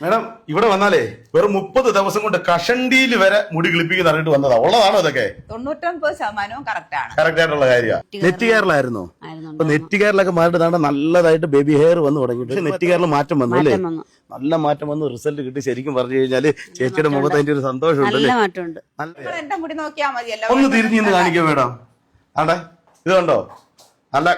Madam ഇവിടെ വന്നാലേ വെറും മുപ്പത് ദിവസം കൊണ്ട് കഷണ്ടിയിൽ വരെ മുടി കിളിപ്പിക്കുന്ന അറിയിട്ട് വന്നതാ. ഉള്ളതാണോ ഇതൊക്കെ? തൊണ്ണൂറ്റൊമ്പത് ശതമാനവും കറക്റ്റ് ആണ്. കറക്റ്റ് ആയിട്ടുള്ള കാര്യമാണ് നെറ്റ് കെയറിലായിരുന്നോ ആയിരുന്നുണ്ട്. അപ്പൊ നെറ്റ് കെയറിലൊക്കെ മാറിയിട്ട് നല്ലതായിട്ട് ബേബി ഹെയർ വന്ന് പക്ഷെ നെറ്റ് കെയറിൽ മാറ്റം വന്നു അല്ലേ? നല്ല മാറ്റം വന്ന്. റിസൾട്ട് കിട്ടി. ശരിക്കും പറഞ്ഞു കഴിഞ്ഞാൽ ചേച്ചിയുടെ മുഖത്ത് അതിന്റെ ഒരു സന്തോഷമുണ്ട് എന്റെ മുടി നോക്കിയാൽ മതിയല്ലോ ഒന്ന് തിരിഞ്ഞു കാണിക്കാം കാണിക്കോ മേഡം. ആണ്ടെ ഇത് കണ്ടോ? നല്ല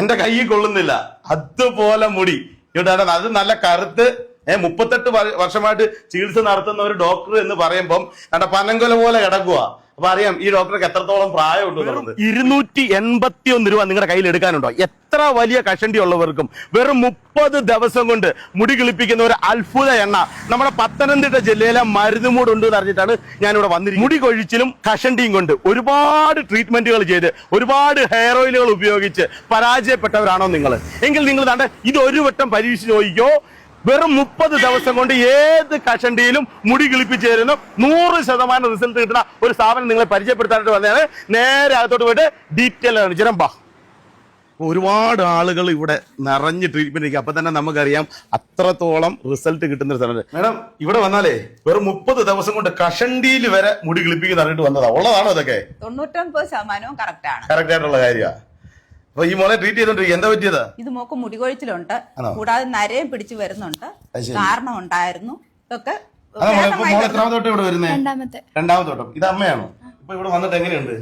എന്റെ കൈ കൊള്ളുന്നില്ല. അതുപോലെ മുടി. ഇവിടെ അത് നല്ല കറുത്ത് ഏ മുപ്പത്തെട്ട് വർഷമായിട്ട് ചികിത്സ നടത്തുന്ന ഒരു ഡോക്ടർ എന്ന് പറയുമ്പം കണ്ട പനങ്കൊല പോലെ കിടക്കുക അപ്പൊ അറിയാം ഈ ഡോക്ടർക്ക് എത്രത്തോളം പ്രായമുണ്ട് ഇരുന്നൂറ്റി എൺപത്തി ഒന്ന് രൂപ നിങ്ങളുടെ കയ്യിൽ എടുക്കാനുണ്ടോ? എത്ര വലിയ കഷണ്ടി ഉള്ളവർക്കും വെറും മുപ്പത് ദിവസം കൊണ്ട് മുടി കിളിപ്പിക്കുന്ന ഒരു അത്ഭുത എണ്ണ. നമ്മുടെ പത്തനംതിട്ട ജില്ലയിലെ മരുന്നുമൂട് ഉണ്ട് എന്ന് അറിഞ്ഞിട്ടാണ് ഞാനിവിടെ വന്നിരിക്കുന്നത്. മുടി കൊഴിച്ചിലും കഷണ്ടിയും കൊണ്ട് ഒരുപാട് ട്രീറ്റ്മെന്റുകൾ ചെയ്ത് ഒരുപാട് ഹെയർ ഓയിലുകൾ ഉപയോഗിച്ച് പരാജയപ്പെട്ടവരാണോ നിങ്ങൾ? എങ്കിൽ നിങ്ങൾ താണ്ട് ഇത് ഒരു വട്ടം പരീക്ഷിച്ച് നോക്കിക്കോ. വെറും മുപ്പത് ദിവസം കൊണ്ട് ഏത് കഷണ്ടിയിലും മുടി കിളിപ്പിച്ച് തരുന്ന നൂറ് ശതമാനം റിസൾട്ട് കിട്ടുന്ന ഒരു സ്ഥാപനം നിങ്ങളെ പരിചയപ്പെടുത്താനായിട്ട് വന്നതാണ്. നേരെ അകത്തോട്ട് പോയിട്ട് ഡീറ്റെയിൽ ആണ്. ചിരമ്പാ ഒരുപാട് ആളുകൾ ഇവിടെ നിറഞ്ഞ് ട്രീറ്റ്മെന്റ് ഇരിക്കും അപ്പൊ തന്നെ നമുക്കറിയാം അത്രത്തോളം റിസൾട്ട് കിട്ടുന്ന ഒരു സ്ഥലം മേഡം ഇവിടെ വന്നാലേ വെറും മുപ്പത് ദിവസം കൊണ്ട് കഷണ്ടിയിൽ വരെ മുടി കിളിപ്പിക്കുന്ന അറിഞ്ഞിട്ട് വന്നതാ. ഉള്ളതാണോ ഇതൊക്കെ? തൊണ്ണൂറ്റൊമ്പത് ശതമാനവും കറക്റ്റ് ആണ്. കറക്റ്റ് ആയിട്ടുള്ള കാര്യമാണ് അപ്പൊ ഈ മോളെ ട്രീറ്റ് ചെയ്തോണ്ടിരിക്കുക എന്താ പറ്റിയതാ? ഇത് മോക്ക് മുടികൊഴിച്ചിലുണ്ട്. കൊഴിച്ചിലുണ്ട് കൂടാതെ നരയും പിടിച്ചു വരുന്നുണ്ട്. കാരണം ഉണ്ടായിരുന്നു ഇതൊക്കെ മോളെ. എത്രാമത്തോട്ട് ഇവിടെ രണ്ടാമത്തെ. രണ്ടാമത്തെ ഇത് അമ്മയാണോ? ഇപ്പൊ ഇവിടെ വന്നിട്ട് എങ്ങനെയുണ്ട്?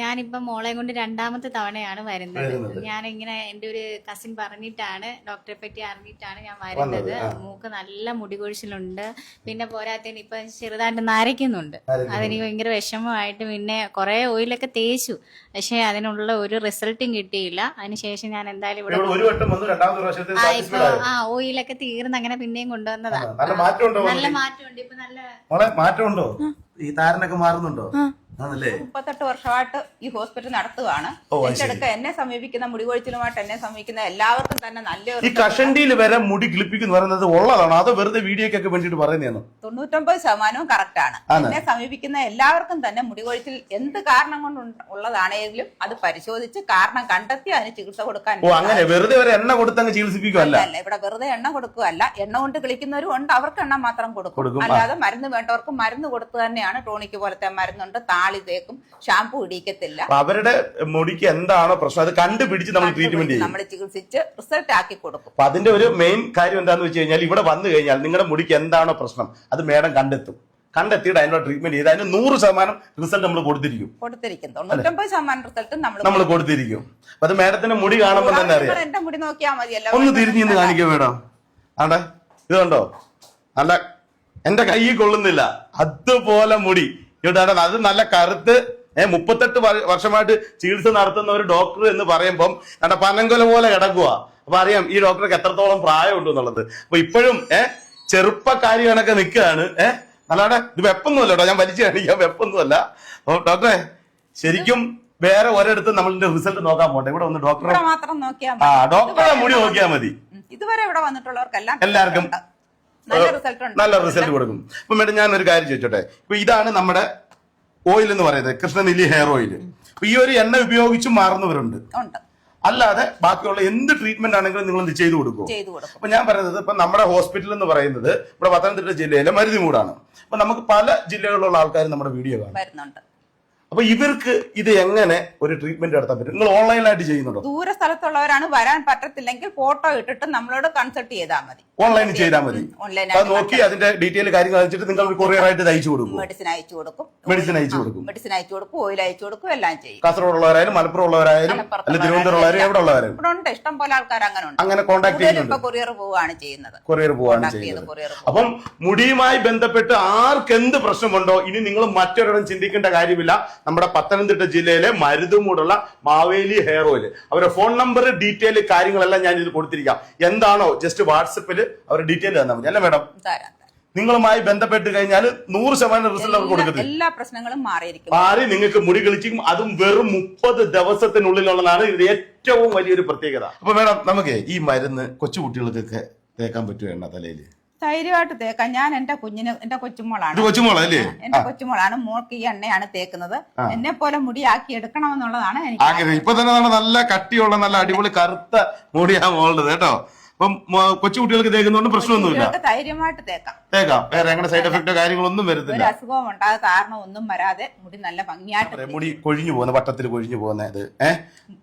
ഞാനിപ്പം മോളെ കൊണ്ട് രണ്ടാമത്തെ തവണയാണ് വരുന്നത്. ഞാൻ ഇങ്ങനെ എന്റെ ഒരു കസിൻ പറഞ്ഞിട്ടാണ് ഡോക്ടറെ പറ്റി അറിഞ്ഞിട്ടാണ് ഞാൻ വരുന്നത്. മൂക്ക് നല്ല മുടി കൊഴിച്ചിലുണ്ട് പിന്നെ പോരാത്തതിന് ഇപ്പൊ ചെറുതായിട്ട് നരയ്ക്കുന്നുണ്ട്. അതിന് ഭയങ്കര വിഷമമായിട്ട് പിന്നെ കുറെ ഓയിലൊക്കെ തേച്ചു. പക്ഷെ അതിനുള്ള ഒരു റിസൾട്ടും കിട്ടിയില്ല. അതിനുശേഷം ഞാൻ എന്തായാലും ഇവിടെ ഇവിടെ ഒരു വട്ടം വന്ന് രണ്ടാമത്തെ പ്രാവശ്യത്തിൽ ആ ഇപ്പൊ ആ ഓയിലൊക്കെ തീർന്ന് അങ്ങനെ പിന്നെയും കൊണ്ടുവന്നതാ. നല്ല മാറ്റമുണ്ടോ നല്ല മാറ്റമുണ്ട്. ഇപ്പൊ നല്ല മോളെ മാറ്റമുണ്ടോ? ഈ താരനൊക്കെ മാറുന്നുണ്ടോ? മുപ്പത്തെട്ട് വർഷമായിട്ട് ഈ ഹോസ്പിറ്റൽ നടത്തുകയാണ് ഓ, അടുക്ക എന്നെ സമീപിക്കുന്ന മുടികൊഴിച്ചിലുമായിട്ട് എന്നെ സമീപിക്കുന്ന എല്ലാവർക്കും തന്നെ ഈ കഷണ്ടിയിൽ വരെ മുടി കിളിപ്പിക്കുന്നു പറയുന്നത് ഉള്ളതാണോ. അതോ വെറുതെ വീഡിയോക്കൊക്കെ വേണ്ടിട്ട് പറയുന്നതാണ് തൊണ്ണൂറ്റൊമ്പത് ശതമാനവും കറക്റ്റ് ആണ്. എന്നെ സമീപിക്കുന്ന എല്ലാവർക്കും തന്നെ മുടികൊഴിച്ചിൽ എന്ത് കാരണം കൊണ്ട് ഉള്ളതാണെങ്കിലും അത് പരിശോധിച്ച് കാരണം കണ്ടെത്തി അതിന് ചികിത്സ കൊടുക്കാൻ അങ്ങനെ. വെറുതെ ഒരു എണ്ണ കൊടുത്തങ്ങ് ചികിത്സിപ്പിക്കുമല്ല ഇവിടെ വെറുതെ എണ്ണ കൊടുക്കുകയല്ല എണ്ണ കൊണ്ട് കിളിക്കുന്നവരും ഉണ്ട്. അവർക്ക് എണ്ണ മാത്രം കൊടുക്കും. അല്ലാതെ മരുന്ന് വേണ്ടവർക്ക് മരുന്ന് കൊടുത്തു തന്നെയാണ് ടോണിക്ക് പോലത്തെ മരുന്നുണ്ട്. താളി തേക്കും ഷാമ്പു ഇടിക്കത്തില്ല അവരുടെ മുടിക്ക് എന്താണ് പ്രശ്നം അത് കണ്ടുപിടിച്ച് നമ്മൾ ട്രീറ്റ്മെന്റ് ചെയ്യും. നമ്മൾ ചികിത്സിച്ച് റിസൾട്ട് ആക്കി കൊടുക്കും. അപ്പൊ അതിന്റെ ഒരു മെയിൻ കാര്യം എന്താന്ന് വെച്ച് കഴിഞ്ഞാൽ ഇവിടെ വന്നു കഴിഞ്ഞാൽ നിങ്ങളുടെ മുടിക്ക് എന്താണോ പ്രശ്നം അത് മേഡം കണ്ടെത്തും. കണ്ടെത്തിയിട്ട് അതിനുള്ള ട്രീറ്റ്മെന്റ് ചെയ്ത് അതിന് നൂറ് ശതമാനം റിസൾട്ട് നമ്മൾ കൊടുത്തിരിക്കും. കൊടുത്തിരിക്കും. തൊണ്ണൂറ്റൊമ്പത് ശതമാനം റിസൾട്ട് നമ്മൾ നമ്മൾ കൊടുത്തിരിക്കും. അപ്പൊ അത് മേഡത്തിന്റെ മുടി കാണുമ്പോൾ തന്നെ അറിയാം. എന്റെ മുടി നോക്കിയാൽ മതിയല്ലോ ഒന്ന് തിരിഞ്ഞു നിന്ന് കാണിക്കാം മേഡം. ആണ്ടെ? ഇത് കണ്ടോ? നല്ല എന്റെ കൈ കൊള്ളുന്നില്ല. അതുപോലെ മുടി. ഇവിടെ അത് നല്ല കറുത്ത് ഏഹ് മുപ്പത്തെട്ട് വർഷമായിട്ട് ചികിത്സ നടത്തുന്ന ഒരു ഡോക്ടർ എന്ന് പറയുമ്പം കണ്ട പനങ്കൊല പോലെ കിടക്കുക അപ്പൊ അറിയാം ഈ ഡോക്ടർക്ക് എത്രത്തോളം പ്രായമുണ്ട് എന്നുള്ളത്. അപ്പൊ ഇപ്പോഴും ഏഹ് ചെറുപ്പക്കാരി കണക്കെ നിൽക്കുകയാണ്. ഏഹ് അല്ലാതെ ഇത് വെപ്പൊന്നുമല്ല കേട്ടോ. ഞാൻ വലിച്ചു കാണിക്കാം വെപ്പൊന്നുമല്ല. അപ്പൊ ഡോക്ടറെ ശരിക്കും വേറെ ഒരിടത്ത് നമ്മളിന്റെ റിസൾട്ട് നോക്കാൻ പോട്ടെ ഇവിടെ ഒന്ന് ഡോക്ടറെ മാത്രം നോക്കിയാൽ ഡോക്ടറെ മുടി നോക്കിയാൽ മതി. ഇതുവരെ ഇവിടെ വന്നിട്ടുള്ളവർക്കെല്ലാം എല്ലാവർക്കും. നല്ല റിസൾട്ട് കൊടുക്കും. ഇപ്പൊ മേഡം ഞാൻ ഒരു കാര്യം ചോദിച്ചോട്ടെ? ഇപ്പൊ ഇതാണ് നമ്മുടെ ഓയിൽ എന്ന് പറയുന്നത്. കൃഷ്ണനെല്ലി ഹെയർ ഓയിൽ ഈ ഒരു എണ്ണ ഉപയോഗിച്ചും മാറുന്നവരുണ്ട്. അല്ലാതെ ബാക്കിയുള്ള എന്ത് ട്രീറ്റ്മെന്റ് ആണെങ്കിലും നിങ്ങൾ ഇത് ചെയ്തു കൊടുക്കും? അപ്പൊ ഞാൻ പറയുന്നത് ഇപ്പൊ നമ്മുടെ ഹോസ്പിറ്റൽ എന്ന് പറയുന്നത് ഇവിടെ പത്തനംതിട്ട ജില്ലയിലെ മരുതിമൂടാണ്. അപ്പൊ നമുക്ക് പല ജില്ലകളിലുള്ള ആൾക്കാർ നമ്മുടെ വീഡിയോ കാണും. അപ്പൊ ഇവർക്ക് ഇത് എങ്ങനെ ഒരു ട്രീറ്റ്മെന്റ് നടത്താൻ പറ്റും? നിങ്ങൾ ഓൺലൈനായിട്ട് ചെയ്യുന്നുണ്ടോ? ദൂര സ്ഥലത്തുള്ളവരാണ് വരാൻ പറ്റത്തില്ലെങ്കിൽ ഫോട്ടോ ഇട്ടിട്ട് നമ്മളോട് കൺസൾട്ട് ചെയ്താൽ മതി. ഓൺലൈനിൽ ചെയ്താൽ മതി. അത് നോക്കി അതിന്റെ ഡീറ്റെയിൽ കാര്യങ്ങൾ വെച്ചിട്ട് നിങ്ങൾ കൊറിയർ ആയിട്ട് അയച്ചു കൊടുക്കും. മെഡിസിൻ അയച്ചു കൊടുക്കും. മെഡിസിൻ അയച്ചു കൊടുക്കും. മെഡിസിൻ അയച്ചു കൊടുക്കും ഓയിൽ അയച്ചു കൊടുക്കും എല്ലാം ചെയ്യും. കാസർഗോഡ് ഉള്ളവരായാലും മലപ്പുറം ഉള്ളവരായാലും അല്ലെങ്കിൽ അല്ലെ തിരുവനന്തപുരം ഉള്ളവരും എവിടെ ഉള്ളവരും ഇവിടെ ഉണ്ട്. ഇഷ്ടം പോലെ ആൾക്കാർ അങ്ങനെ ഉണ്ട്. അങ്ങനെ കോൺടാക്ട് ചെയ്യുന്നത് ചെയ്യുന്നുണ്ട്. കൊറിയർ പോവുകയാണ് ചെയ്യുന്നത്. കൊറിയർ പോവാണ് ചെയ്യുന്നത്. അപ്പം മുടിയുമായി ബന്ധപ്പെട്ട് ആർക്ക് എന്ത് പ്രശ്നമുണ്ടോ? ഇനി നിങ്ങൾ മറ്റൊരിടം ചിന്തിക്കേണ്ട കാര്യമില്ല. നമ്മുടെ പത്തനംതിട്ട ജില്ലയിലെ മരുതുമൂടുള്ള മാവേലി ഹെയർ ഓയിൽ അവരുടെ ഫോൺ നമ്പർ ഡീറ്റെയിൽ കാര്യങ്ങളെല്ലാം ഞാൻ ഇത് കൊടുത്തിരിക്കാം. എന്താണോ ജസ്റ്റ് വാട്സപ്പിൽ അവർ ഡീറ്റെയിൽ തന്നാൽ മതി. അല്ലേ മേഡം. നിങ്ങളുമായി ബന്ധപ്പെട്ട് കഴിഞ്ഞാൽ നൂറ് ശതമാനം റിസൾട്ട് അവർ കൊടുക്കുന്നത് എല്ലാ പ്രശ്നങ്ങളും മാറിയിരിക്കും. മാറി നിങ്ങൾക്ക് മുടി കളിച്ചും അതും വെറും മുപ്പത് ദിവസത്തിനുള്ളിലുള്ളതാണ് ഇത് ഏറ്റവും വലിയൊരു പ്രത്യേകത. അപ്പൊ മേഡം നമുക്ക് ഈ മരുന്ന് കൊച്ചുകുട്ടികൾക്കൊക്കെ തേക്കാൻ പറ്റുമോ എണ്ണ തലയിൽ? ധൈര്യമായിട്ട് തേക്കാം ഞാൻ എന്റെ കുഞ്ഞിന് എന്റെ കൊച്ചുമോളാണ്. കൊച്ചുമോളല്ലേ എന്റെ കൊച്ചുമോളാണ്. മോൾക്ക് ഈ എണ്ണയാണ് തേക്കുന്നത്. എന്നെ പോലെ മുടിയാക്കി എടുക്കണമെന്നുള്ളതാണ് എനിക്ക് ഇപ്പൊ തന്നെ നല്ല കട്ടിയുള്ള നല്ല അടിപൊളി കറുത്ത മുടിയാ മോളുടെ കേട്ടോ? അപ്പം കൊച്ചുകുട്ടികൾക്ക് കൊച്ചു കുട്ടികൾക്ക് തേക്കുന്നതുകൊണ്ട് പ്രശ്നമൊന്നുമില്ല ധൈര്യമായിട്ട് തേക്കാം. തേക്കാം വേറെ അങ്ങനെ സൈഡ് എഫക്റ്റോ കാര്യങ്ങളൊന്നും ഒരു വരുന്നില്ല. അസുഖവും ഉണ്ടാകാൻ കാരണം ഒന്നും വരാതെ മുടി നല്ല ഭംഗിയായിട്ട് മുടി കൊഴിഞ്ഞു പോകുന്ന വട്ടത്തിൽ കൊഴിഞ്ഞു പോകുന്ന ഇത്. ഏഹ്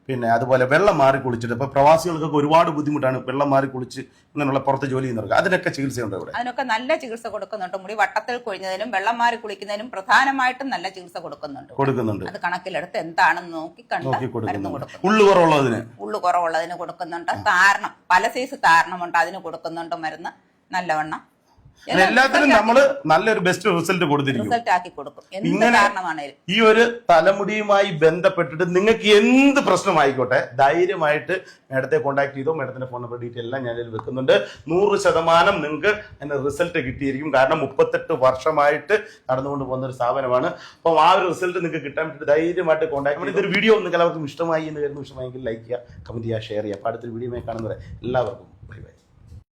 പിന്നെ അതുപോലെ വെള്ളം മാറി കുളിച്ചിട്ട് ഇപ്പൊ പ്രവാസികൾക്കൊക്കെ ഒരുപാട് ബുദ്ധിമുട്ടാണ് വെള്ളം മാറി കുളിച്ച് ഇങ്ങനെയുള്ള പുറത്ത് ജോലി ചെയ്യുന്നവർക്ക്. അതിനൊക്കെ ചികിത്സയുണ്ട് ഇവിടെ? അതിനൊക്കെ നല്ല ചികിത്സ കൊടുക്കുന്നുണ്ട്. മുടി വട്ടത്തിൽ കൊഴിഞ്ഞതിനും വെള്ളം മാറി കുളിക്കുന്നതിനും പ്രധാനമായിട്ടും നല്ല ചികിത്സ കൊടുക്കുന്നുണ്ട്. കൊടുക്കുന്നുണ്ട്. അത് കണക്കിലെടുത്ത് എന്താണെന്ന് നോക്കി നോക്കി കൊടുക്കുന്നുണ്ട്. കൊടുക്കും ഉള്ളു കുറവുള്ളതിന്? ഉള്ളു കുറവുള്ളതിന് കൊടുക്കുന്നുണ്ട്. താരണം പല സൈസ് താരണമുണ്ട് അതിന് കൊടുക്കുന്നുണ്ട് മരുന്ന്. നല്ലവണ്ണം. എല്ലാത്തിനും നമ്മൾ നല്ലൊരു ബെസ്റ്റ് റിസൾട്ട് കൊടുത്തിരിക്കും. റിസൾട്ട് ആക്കി കൊടുക്കും. എന്ത് ഇങ്ങനെ- കാരണമാണേലും ഈ ഒരു തലമുടിയുമായി ബന്ധപ്പെട്ടിട്ട് നിങ്ങൾക്ക് എന്ത് പ്രശ്നമായിക്കോട്ടെ ധൈര്യമായിട്ട് മേഡത്തെ കോൺടാക്ട് ചെയ്തോ മേഡത്തിന്റെ ഫോൺ നമ്പർ ഡീറ്റെയിൽ എല്ലാം ഞാൻ ഇതിൽ വെക്കുന്നുണ്ട്. നൂറ് ശതമാനം നിങ്ങൾക്ക് അതിന്റെ റിസൾട്ട് കിട്ടിയിരിക്കും. കാരണം മുപ്പത്തെട്ട് വർഷമായിട്ട് നടന്നുകൊണ്ട് പോകുന്ന ഒരു സ്ഥാപനമാണ്. അപ്പം ആ ഒരു റിസൾട്ട് നിങ്ങൾക്ക് കിട്ടാൻ വേണ്ടി ധൈര്യമായിട്ട് കോൺടാക്ട് ചെയ്യണം ഇതൊരു വീഡിയോ നിങ്ങൾക്ക് എല്ലാവർക്കും ഇഷ്ടമായി എന്ന് കരുതുന്നു. ഇഷ്ടമായെങ്കിൽ ലൈക്ക് ചെയ്യുക കമന്റ് ചെയ്യുക ഷെയർ ചെയ്യുക. അപ്പോൾ അടുത്തൊരു വീഡിയോ കാണുന്നവരെ എല്ലാവർക്കും